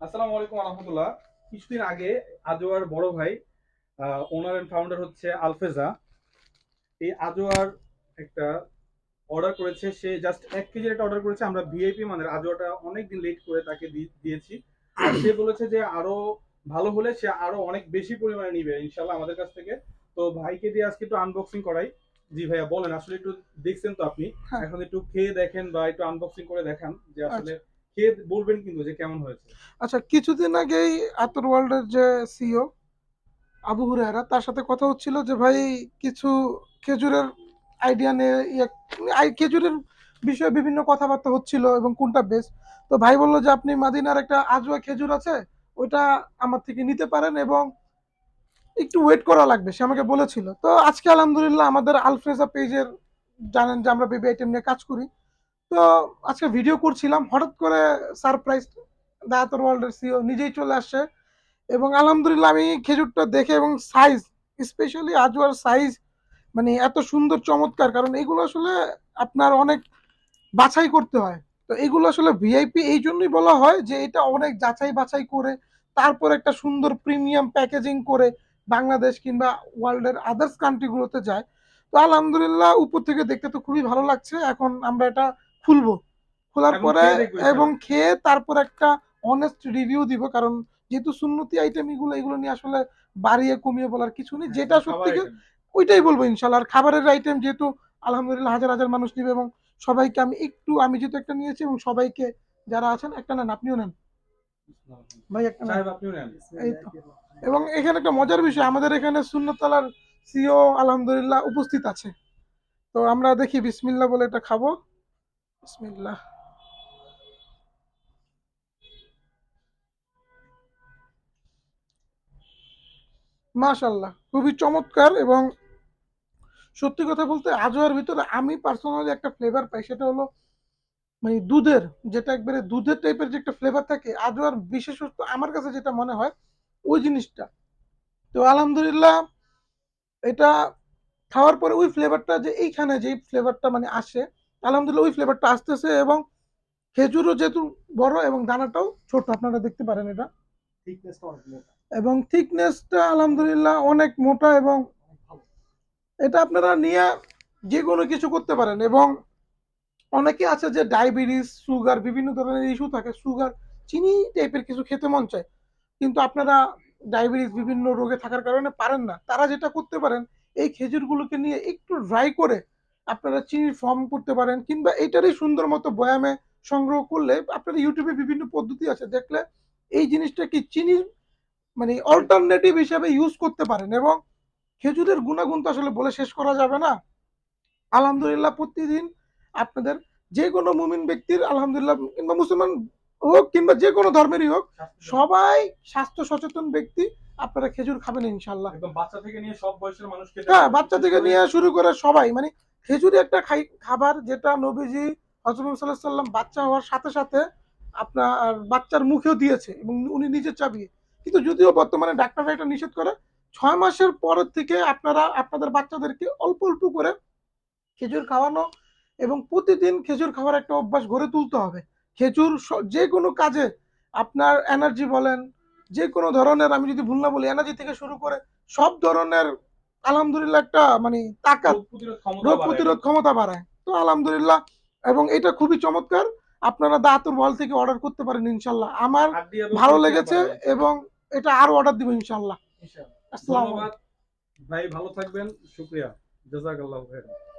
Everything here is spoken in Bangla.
আসসালামু আলাইকুম রহমতুল্লাহ কিছুদিন আগে আজোয়ার বড় ভাই ওনার এন্ড ফাউন্ডার হচ্ছে আলফেজা। এই আজোয়ার একটা অর্ডার করেছে সে জাস্ট এক কেজির একটা অর্ডার করেছে। আমরা ভিআইপি মানে আজোয়াটা অনেকদিন লেট করে তাকে দিয়েছি। আর সে বলেছে যে আরও ভালো হলে সে আরও অনেক বেশি পরিমাণে নিবে ইনশাল্লাহ আমাদের কাছ থেকে। তো ভাইকে দিয়ে আজকে একটু আনবক্সিং করাই। জি ভাইয়া বলেন আসলে একটু দেখছেন তো আপনি? হ্যাঁ। এখন একটু খেয়ে দেখেন বা একটু আনবক্সিং করে দেখান যে আসলে খেয়ে বলবেন কিন্তু যে কেমন হয়েছে? আচ্ছা কিছুদিন আগেই আতর ওয়ার্ল্ডের যে সিও আবু হুরায়রা, তার সাথে কথা হচ্ছিল যে, ভাই, কিছু খেজুরের আইডিয়া নিয়ে ইয়ে আই- খেজুরের বিষয়ে বিভিন্ন কথাবার্তা হচ্ছিল এবং কোনটা বেস্ট তো ভাই বলল যে, আপনি মাদিনার একটা আজওয়া খেজুর আছে, ওইটা আমার থেকে নিতে পারেন এবং একটু ওয়েট করা লাগবে। সে আমাকে বলেছিল। তো আজকে আলহামদুলিল্লাহ আমাদের আলফ্রেজা পেজের জানেন যে, আমরা বেবি আইটেম নিয়ে কাজ করি। তো আজকে ভিডিও করছিলাম, হঠাৎ করে সারপ্রাইজ দায়াতর ওয়ার্ল্ডের সিও নিজেই চলে আসছে। এবং আলহামদুলিল্লাহ আমি খেজুরটা দেখে এবং সাইজ স্পেশালি আজওয়ার সাইজ মানে এত সুন্দর, চমৎকার। কারণ এগুলো আসলে আপনার অনেক বাছাই করতে হয়। তো এগুলো আসলে ভিআইপি এই জন্যই বলা হয় যে এটা অনেক যাচাই বাছাই করে, তারপর একটা সুন্দর প্রিমিয়াম প্যাকেজিং করে বাংলাদেশ কিংবা ওয়ার্ল্ডের আদার্স কান্ট্রিগুলোতে যায়। তো আলহামদুলিল্লাহ উপর থেকে দেখতে তো খুবই ভালো লাগছে। এখন আমরা এটা খুলবো। খোলার পরে। এবং খেয়ে তারপর একটা অনেস্ট রিভিউ দিব কারণ যেহেতু সুন্নতি আইটেম এগুলো এগুলো নিয়ে আসলে বাড়িয়ে কমিয়ে বলার কিছু নেই। যেটা খাবার সত্যি ওইটাই বলব ইনশাল্লাহ। আর খাবারের আইটেম যেহেতু আলহামদুলিল্লাহ হাজার হাজার মানুষ নিবে এবং সবাইকে আমি একটু আমি যেহেতু একটা নিয়েছি এবং সবাইকে যারা আছেন একটা নেন আপনিও নেন। ভাই একটা নেন। আপনিও এই তো। এবং এখানে একটা মজার বিষয় আমাদের এখানে সুন্নতলার সিও আলহামদুলিল্লাহ উপস্থিত আছে। তো আমরা দেখি বিসমিল্লাহ বলে এটা খাব। বিসমিল্লাহ। মাশাল্লাহ, খুবই চমৎকার এবং সত্যি কথা বলতে আজওয়ার ভিতরে আমি পার্সোনালি একটা ফ্লেভার পাই, সেটা হলো মানে দুধের, যেটা একবারে দুধের টাইপের যে একটা ফ্লেভার থাকে আজওয়ার বিশেষত আমার কাছে যেটা মনে হয়, ওই জিনিসটা। তো আলহামদুলিল্লাহ, এটা খাওয়ার পরে ওই ফ্লেভারটা যে এইখানে যে ফ্লেভারটা মানে আসে আলহামদুলিল্লাহ ওই ফ্লেভারটা আসতেছে এবং খেজুরও যেহেতু বড় এবং দানাটাও ছোট আপনারা দেখতে পারেন এটা। এবং থিকনেসটা আলহামদুলিল্লাহ অনেক মোটা এবং এটা আপনারা নিয়ে যে কোনো কিছু করতে পারেন এবং অনেকে আছে যে ডায়াবেটিস সুগার বিভিন্ন ধরনের ইস্যু থাকে সুগার চিনি টাইপের কিছু খেতে মন চায় কিন্তু আপনারা ডায়াবেটিস বিভিন্ন রোগে থাকার কারণে পারেন না। তারা যেটা করতে পারেন এই খেজুরগুলোকে নিয়ে একটু ড্রাই করে আপনারা চিনির ফর্ম করতে পারেন কিংবা এটারই সুন্দর মতো বয়ামে সংগ্রহ করলে আপনারা ইউটিউবে বিভিন্ন পদ্ধতি আছে দেখলে এই জিনিসটা কি চিনির মানে অল্টারনেটিভ হিসাবে ইউজ করতে পারেন এবং খেজুরের গুণাগুণ তো আসলে বলে শেষ করা যাবে না আলহামদুলিল্লাহ প্রতিদিন আপনাদের যে কোনো মুমিন ব্যক্তির আলহামদুলিল্লাহ কিংবা মুসলমান হোক কিংবা যে কোনো ধর্মেরই হোক সবাই স্বাস্থ্য সচেতন ব্যক্তি আপনারা খেজুর খাবেন ইনশাল্লাহ বাচ্চা থেকে নিয়ে সব বয়সের মানুষ খেতে হ্যাঁ। বাচ্চা থেকে নিয়ে শুরু করে সবাই মানে খেজুরি একটা খাই খাবার যেটা নবীজি হজরত সাল্লাহ সাল্লাম বাচ্চা হওয়ার সাথে সাথে আপনার বাচ্চার মুখেও দিয়েছে এবং উনি নিজে চাবিয়ে। কিন্তু যদিও বর্তমানে ডাক্তাররা এটা নিষেধ করে, ছয় মাসের পরের থেকে আপনারা আপনাদের বাচ্চাদেরকে অল্প অল্প করে খেজুর খাওয়ানো এবং প্রতিদিন খেজুর খাওয়ার একটা অভ্যাস গড়ে তুলতে হবে। খেজুর যে কোনো কাজে আপনার এনার্জি বলেন, যে কোনো ধরনের আমি যদি ভুল না বলি এনার্জি থেকে শুরু করে সব ধরনের আলহামদুলিল্লাহ একটা মানে তাকাত। রোগ প্রতিরোধ ক্ষমতা বাড়ায়। তো আলহামদুলিল্লাহ এবং এটা খুবই চমৎকার। আপনারা দাঁতুর বল থেকে অর্ডার করতে পারেন ইনশাল্লাহ। আমার ভালো লেগেছে এবং এটা আরও অর্ডার দিব ইনশাল্লাহ। আসসালামু ভাই ভালো থাকবেন। শুক্রিয়া। জাজাকাল্লাহ খাইরান।